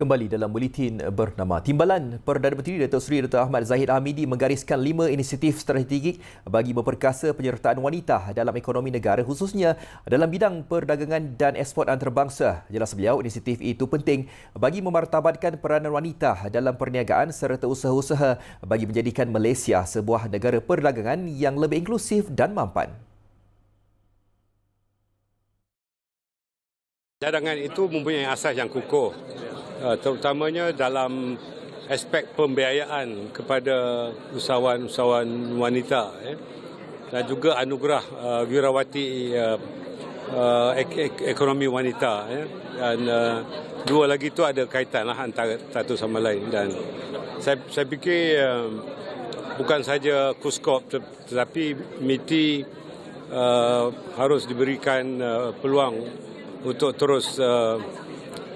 Kembali dalam buletin bernama Timbalan Perdana Menteri Datuk Seri Dr. Ahmad Zahid Hamidi menggariskan lima inisiatif strategik bagi memperkasa penyertaan wanita dalam ekonomi negara khususnya dalam bidang perdagangan dan ekspor antarabangsa. Jelas beliau, inisiatif itu penting bagi memartabatkan peranan wanita dalam perniagaan serta usaha-usaha bagi menjadikan Malaysia sebuah negara perdagangan yang lebih inklusif dan mampan. Cadangan itu mempunyai asas yang kukuh Uh, terutamanya dalam aspek pembiayaan kepada usahawan-usahawan wanita eh, dan juga anugerah uh, wirawati uh, uh, ek- ekonomi wanita eh, dan uh, dua lagi itu ada kaitan lah antara satu sama lain. Dan saya, saya fikir uh, bukan saja Kuskop tetapi MITI uh, harus diberikan uh, peluang untuk terus uh,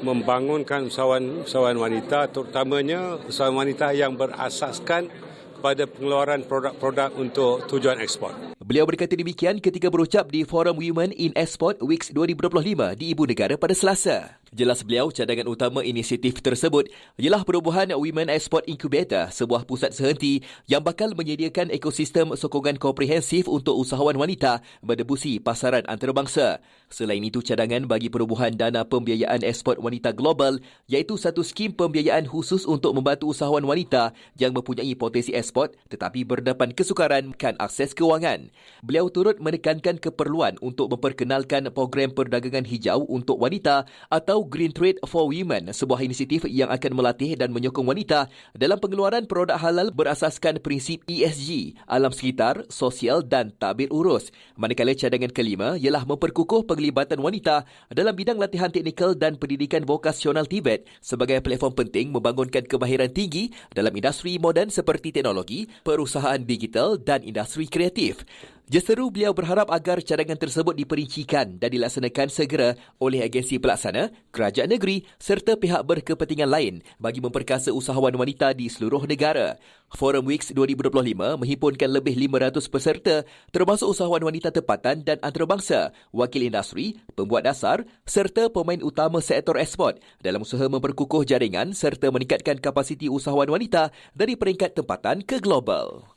membangunkan usahawan-usahawan wanita terutamanya usahawan wanita yang berasaskan kepada pengeluaran produk-produk untuk tujuan ekspor. Beliau berkata demikian ketika berucap di Forum Women in Export Weeks 2025 di Ibu Negara pada Selasa. Jelas beliau, cadangan utama inisiatif tersebut ialah perubahan Women Export Incubator, sebuah pusat sehenti yang bakal menyediakan ekosistem sokongan komprehensif untuk usahawan wanita berdebusi pasaran antarabangsa. Selain itu, cadangan bagi perubahan dana pembiayaan ekspor wanita global iaitu satu skim pembiayaan khusus untuk membantu usahawan wanita yang mempunyai potensi ekspor tetapi berdepan kesukaran kan akses kewangan. Beliau turut menekankan keperluan untuk memperkenalkan program perdagangan hijau untuk wanita atau Green Trade for Women, sebuah inisiatif yang akan melatih dan menyokong wanita dalam pengeluaran produk halal berasaskan prinsip ESG, alam sekitar, sosial dan tabir urus. Manakala cadangan kelima ialah memperkukuh penglibatan wanita dalam bidang latihan teknikal dan pendidikan vokasional Tibet sebagai platform penting membangunkan kemahiran tinggi dalam industri moden seperti teknologi, perusahaan digital dan industri kreatif. Justeru beliau berharap agar cadangan tersebut diperincikan dan dilaksanakan segera oleh agensi pelaksana, kerajaan negeri serta pihak berkepentingan lain bagi memperkasa usahawan wanita di seluruh negara. Forum Weeks 2025 menghimpunkan lebih 500 peserta termasuk usahawan wanita tempatan dan antarabangsa, wakil industri, pembuat dasar serta pemain utama sektor ekspor dalam usaha memperkukuh jaringan serta meningkatkan kapasiti usahawan wanita dari peringkat tempatan ke global.